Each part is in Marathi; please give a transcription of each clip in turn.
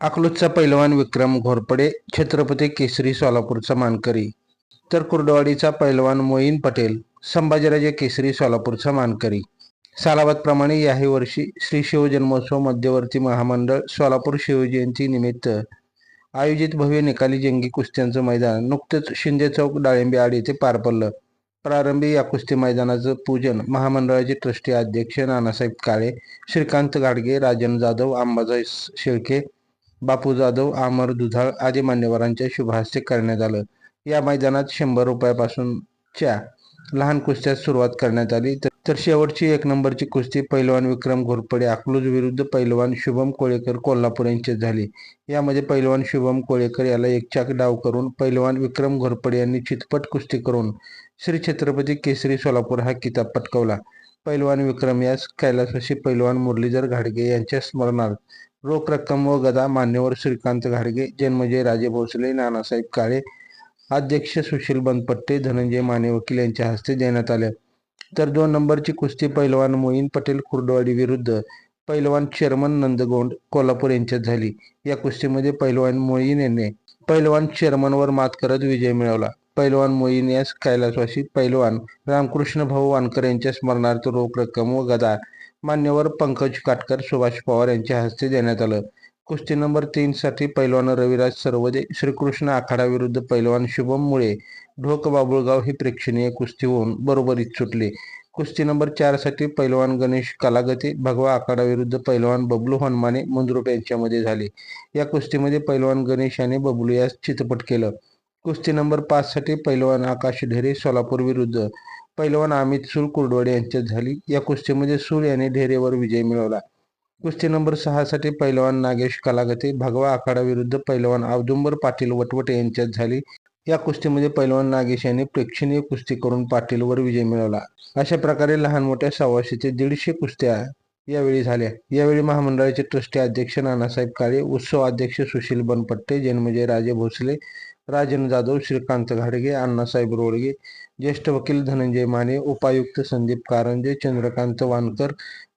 अकलूजचा पैलवान विक्रम घोरपडे छत्रपती केसरी सोलापूरचा मानकरी. तर कुर्डवाडीचा पैलवान मोईन पटेल संभाजीराजे केसरी सोलापूरचा मानकरी. सालाबादप्रमाणे याही वर्षी श्री शिवजन्मोत्सव मध्यवर्ती महामंडळ सोलापूर शिवजयंती निमित्त आयोजित भव्य निकाली जंगी कुस्त्यांचं मैदान नुकतंच शिंदे चौक डाळिंबे आड येथे पार पडलं. प्रारंभी या कुस्ती मैदानाचं पूजन महामंडळाचे ट्रस्टी अध्यक्ष नानासाहेब काळे श्रीकांत गाडगे राजन जाधव अंबाजाई शेळके बापू जाधव आमर दुधाळ आदी मान्यवरांच्या शुभहस्ते करण्यात आलं. या मैदानात शंभर रुपयापासूनच्या लहान कुस्त्यात सुरुवात करण्यात आली. तर- शेवटची एक नंबरची कुस्ती पैलवान विक्रम घोरपडे अकलूज विरुद्ध पैलवान शुभम कोळेकर कोल्हापूर यांच्यात झाली. यामध्ये पैलवान शुभम कोळेकर याला एकचाक डाव करून पैलवान विक्रम घोरपडे यांनी चितपट कुस्ती करून श्री छत्रपती केसरी सोलापूर हा किताब पटकवला. पैलवान विक्रम यास कैलासवासी पैलवान मुरलीधर घाडगे यांच्या स्मरणार्थ रोख रक्कम व गदा मान्यवर श्रीकांत घाडगे जन्मजय राजे भोसले नानासाहेब काळे अध्यक्ष सुशील बनपट्टे धनंजय माने वकील यांच्या हस्ते देण्यात आल्या तर दोन नंबरची कुस्ती पैलवान मोईन पटेल खुर्डवाडी विरुद्ध पैलवान चेअरमन नंदगोंड कोल्हापूर यांच्यात झाली. या कुस्तीमध्ये पैलवान मोईन यांनी पैलवान चेअरमनवर मात करत विजय मिळवला. पैलवान मोईन यास कैलासवासी पैलवान रामकृष्ण भाऊ वानकर यांच्या स्मरणार्थ रोख रक्कम व गदा मान्यवर पंकज काटकर सुभाष पवार यांच्या हस्ते देण्यात आलं. कुस्ती नंबर तीन साठी पैलवान रविराज सर्वदे श्रीकृष्ण आखाडा विरुद्ध पैलवान शुभम मुळे ढोक बाबुळगाव ही प्रेक्षणीय कुस्ती होऊन बरोबरीत सुटली. कुस्ती नंबर चारसाठी पैलवान गणेश कलागते भगवा आखाडा विरुद्ध पैलवान बबलू हनुमाने मुंद्रुप यांच्यामध्ये झाली. या कुस्तीमध्ये पैलवान गणेश याने बबलू यास चितपट केलं. कुस्ती नंबर पाच साठी पैलवान आकाश ढेरे सोलापूर विरुद्ध पैलवान अमित सूर कुरडवाडे यांच्यात झाली. या कुस्तीमध्ये सूर याने ढेरेवर विजय मिळवला. कुस्ती नंबर सहा साठी पैलवान नागेश कलागते भगवा आखाडा विरुद्ध पैलवान औदुंबर पाटील वटवटे यांच्यात झाली. या कुस्तीमध्ये पैलवान नागेश यांनी प्रेक्षणीय कुस्ती करून पाटीलवर विजय मिळवला. अशा प्रकारे लहान मोठ्या सव्वाशे दीडशे कुस्त्या यावेळी झाल्या. यावेळी महामंडळाचे ट्रस्टी अध्यक्ष नानासाहेब काळे उत्सव अध्यक्ष सुशील बनपट्टे जन्मजय राजे भोसले राजन जाधव श्रीकांत घाडगे अण्णासाहेब रोडगे ज्येष्ठ वकील धनंजय माने उपायुक्त संदीप कारंजे चंद्रकांत वानकर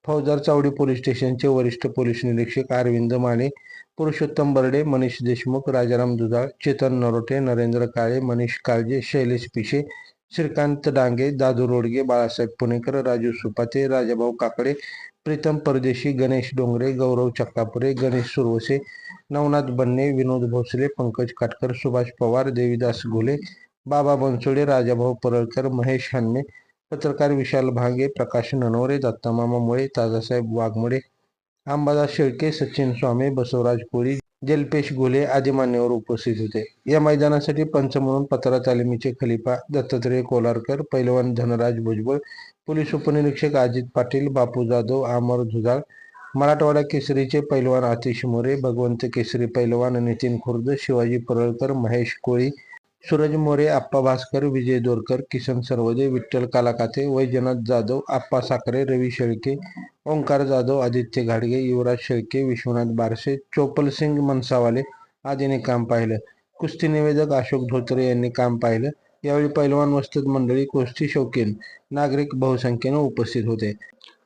फौजदार चावडी पोलीस स्टेशनचे वरिष्ठ पोलीस निरीक्षक अरविंद माने पुरुषोत्तम बर्डे मनीष देशमुख राजाराम दुधाळ चेतन नरोटे नरेंद्र काळे मनीष काळजे शैलेश पिशे श्रीकांत डांगे दादू रोडगे बाळासाहेब पुणेकर राजू सुपाते राजाभाऊ काकडे प्रीतम परदेशी गणेश डोंगरे गौरव चक्कापुरे गणेश सुरवसे नवनाथ बन्ने विनोद भोसले पंकज काटकर सुभाष पवार देवीदास घुले बाबा बनसोडे राजाभाऊ परळकर महेश हन्ने पत्रकार विशाल भांगे प्रकाश ननवरे दत्तामामा मुळे ताजासाहेब वाघमोडे अंबादास शेळके सचिन स्वामी बसवराज कोळी जलपेश गोले आदी मान्यवर उपस्थित होते. या मैदानासाठी पंच म्हणून पत्रा तालिमीचे खलिफा दत्तात्रय कोलारकर पैलवान धनराज भुजबळ पोलीस उपनिरीक्षक अजित पाटील बापू जाधव अमर धुजाळ मराठवाडा केसरीचे पैलवान आतिश मोरे भगवंत केसरी पैलवान नितीन खुर्द शिवाजी परळकर महेश कोळी सूरज मोरे आप्पा भास्कर विजय दोरकर किसन सरवदे विठ्ठल कालाकाते वैजनाथ जाधव आप्पा साखरे रवी शेळके ओंकार जाधव आदित्य घाडगे युवराज शेळके विश्वनाथ बारसे चोपल सिंग मनसावाले आदींनी काम पाहिलं. कुस्ती निवेदक अशोक धोत्रे यांनी काम पाहिलं. यावेळी पैलवान वस्तीत मंडळी कुस्ती शौकीन नागरिक बहुसंख्येनं उपस्थित होते.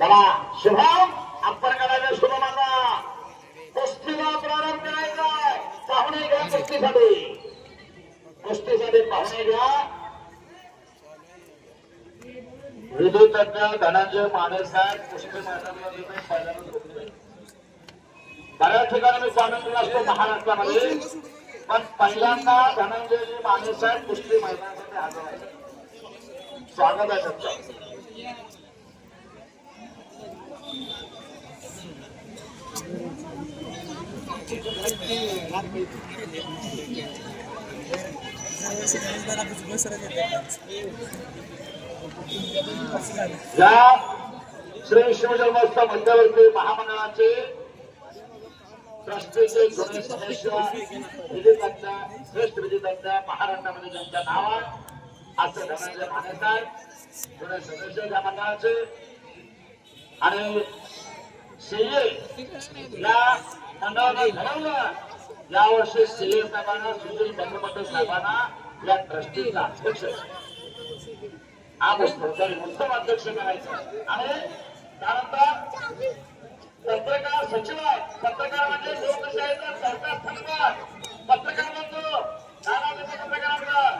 चला शुभम अप्पर करायचं शुभमाचा कुस्तीला प्रारंभ करायचा पाहुणे घ्या कुस्तीसाठी. कुस्तीसाठी पाहुणे घ्या. विद्युतज्ञ धनंजय माने साहेब कुस्ती मैदानामध्ये बऱ्याच ठिकाणी मी सामील असतो महाराष्ट्रामध्ये. पण पहिल्यांदा धनंजयजी माने साहेब कुस्ती मैदानासाठी हजर आहे स्वागत आहे त्यांचं. या श्री शिवजन्मोत्सव मध्यवर्ती महामंडळाचे ट्रस्टीचे जुने सदस्य विजेत्यांच्या श्रेष्ठ विजेत्यांच्या महाराष्ट्रामध्ये ज्यांच्या नावात आजच्या धनंजय माने साहेब जुने सदस्य या मंडळाचे आणि सीए या मंडळाला घडवलं यावर्षी सीए साहेबांना सुशील बंदोबस्त साहेबांना या ट्रस्टीचा अध्यक्ष. हा उत्तम अध्यक्ष करायचा आणि त्यानंतर पत्रकार सचिव पत्रकार म्हणजे लोकशाहीचा सरकार स्तंभ पत्रकार म्हणतो नाना पत्रकार पत्रकारांचा.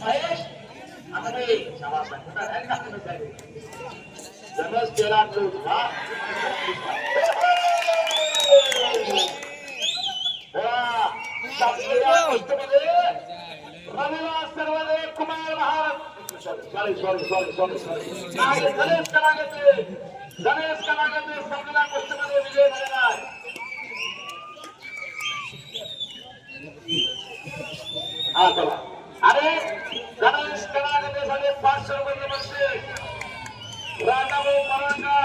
महेश आम्ही शाबास आहे का जनस केला तुझा Kumar Maharaj sorry sorry sorry sorry Ganesh Kalagate Ganesh Kalagate संगला गोष्टीमध्ये विजय झालेला आहे. हा चला अरे गणेश कलागतेसाठी पाचशे रुपये बक्षीस राजाभाऊ मराठा